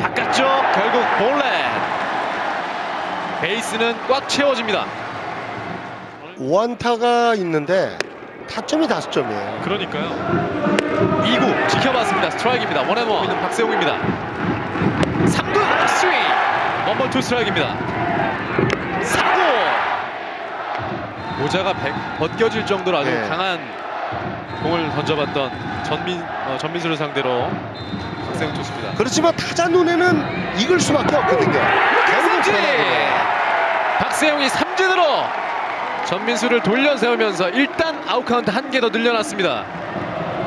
바깥쪽 결국 볼넷. 베이스는 꽉 채워집니다. 오안타가 있는데 타점이 다섯 점이에요. 그러니까요. 2구 지켜봤습니다. 스트라이크입니다. 원앤원 있는 박세웅입니다. 3구 스윙. 원볼 투 스트라이크입니다. 3구 모자가 백- 벗겨질 정도로 아주 네. 강한 공을 던져봤던 전민 어, 전민수를 상대로 박세웅 투수입니다. 그렇지만 타자 눈에는 익을 수밖에 없거든요. 삼진! 박세웅이 삼진으로 전민수를 돌려 세우면서 일단 아웃 카운트 한 개 더 늘려놨습니다.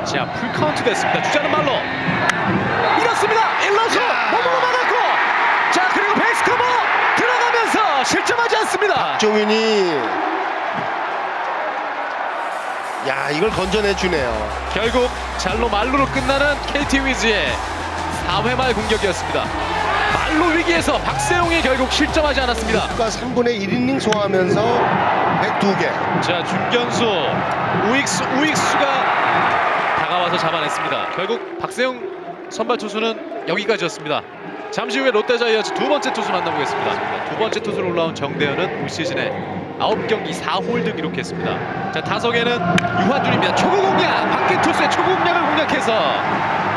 자, 풀 카운트 됐습니다. 주자는 말로 밀었습니다. 1루수 몸으로 막았고 자, 그리고 베이스 커버 들어가면서 실점하지 않습니다. 종윤이 야 이걸 건져내 주네요. 결국 잘로 말루로 끝나는 KT 위즈의 4회 말 공격이었습니다. 말루 위기에서 박세웅이 결국 실점하지 않았습니다. 국가 3분의 1이닝 소화하면서 102개. 자 중견수 우익수 우익수가 다가와서 잡아냈습니다. 결국 박세웅 선발 투수는 여기까지였습니다. 잠시 후에 롯데자이언츠 두 번째 투수 만나보겠습니다. 두 번째 투수로 올라온 정대현은 올 시즌에 9경기 4홀드 기록했습니다. 자 타석에는 유한준입니다. 초구 공략 박기 투수의 초구 공략을 공략해서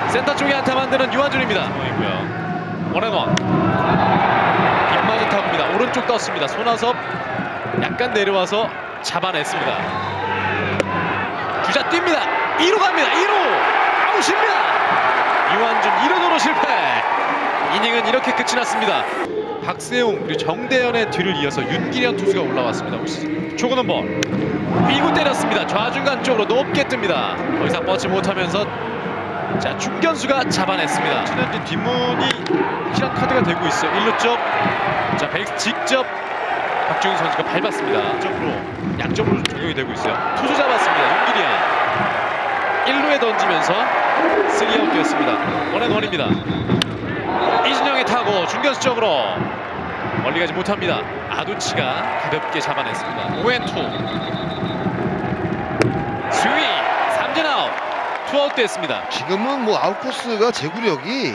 센터 쪽에 안타 만드는 유한준입니다. 상황이고요. 원앤원 빗맞은 타구입니다. 오른쪽 떴습니다. 손아섭 약간 내려와서 잡아냈습니다. 주자 뜁니다. 2루 갑니다. 2루 아웃입니다. 유한준 2루도로 실패. 이닝은 이렇게 끝이 났습니다. 박세웅 그리고 정대현의 뒤를 이어서 윤기련 투수가 올라왔습니다. 초구는 볼. 2구 때렸습니다. 좌중간 쪽으로 높게 뜹니다. 더 이상 뻗지 못하면서 자 중견수가 잡아냈습니다. 이제 뒷문이 확실한 카드가 되고 있어요. 1루 쪽. 자 베이스 직접 박주영 선수가 밟았습니다. 쪽으로 양쪽으로 적용이 되고 있어요. 투수 잡았습니다. 윤기리안 1루에 던지면서 3아웃 되었습니다. 원앤원입니다. 이진영의 타고 중견수 쪽으로 멀리 가지 못합니다. 아두치가 가볍게 잡아냈습니다. 5앤2 스윙 삼진 아웃 투아웃 됐습니다. 지금은 뭐 아웃코스가 제구력이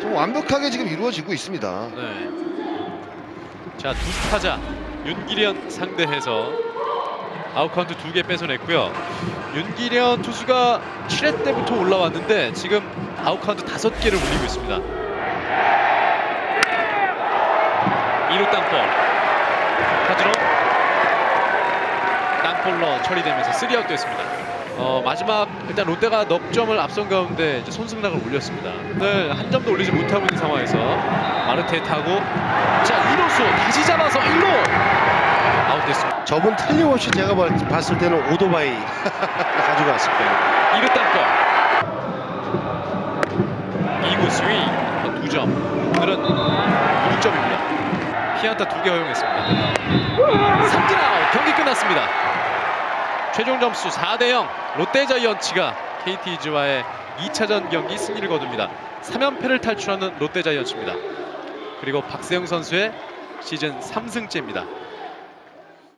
좀 완벽하게 지금 이루어지고 있습니다. 네. 자, 두 타자 윤기련 상대해서 아웃카운트 두 개 뺏어냈고요. 윤기련 투수가 7회 때부터 올라왔는데 지금 아웃카운트 다섯 개를 올리고 있습니다. 2루 땅볼 타주로 땅볼로 처리되면서 3아웃 됐습니다. 어, 마지막 일단 롯데가 넉 점을 앞선 가운데 이제 손승락을 올렸습니다. 오늘 한 점도 올리지 못하고 있는 상황에서 마르테 타고 자 1루수 다시 잡아서 1루 아웃됐습니다. 저분 틀림없이 제가 봐- 봤을 때는 오토바이 가져갔을 거예요. 2루 땅볼 2구 스윙 2점 오늘은 6점입니다. 피안타 2개 허용했습니다. 삼진 아웃 경기 끝났습니다. 최종 점수 4대 0 롯데자이언츠가 KT즈와의 2차전 경기 승리를 거둡니다. 3연패를 탈출하는 롯데자이언츠입니다. 그리고 박세영 선수의 시즌 3승째입니다.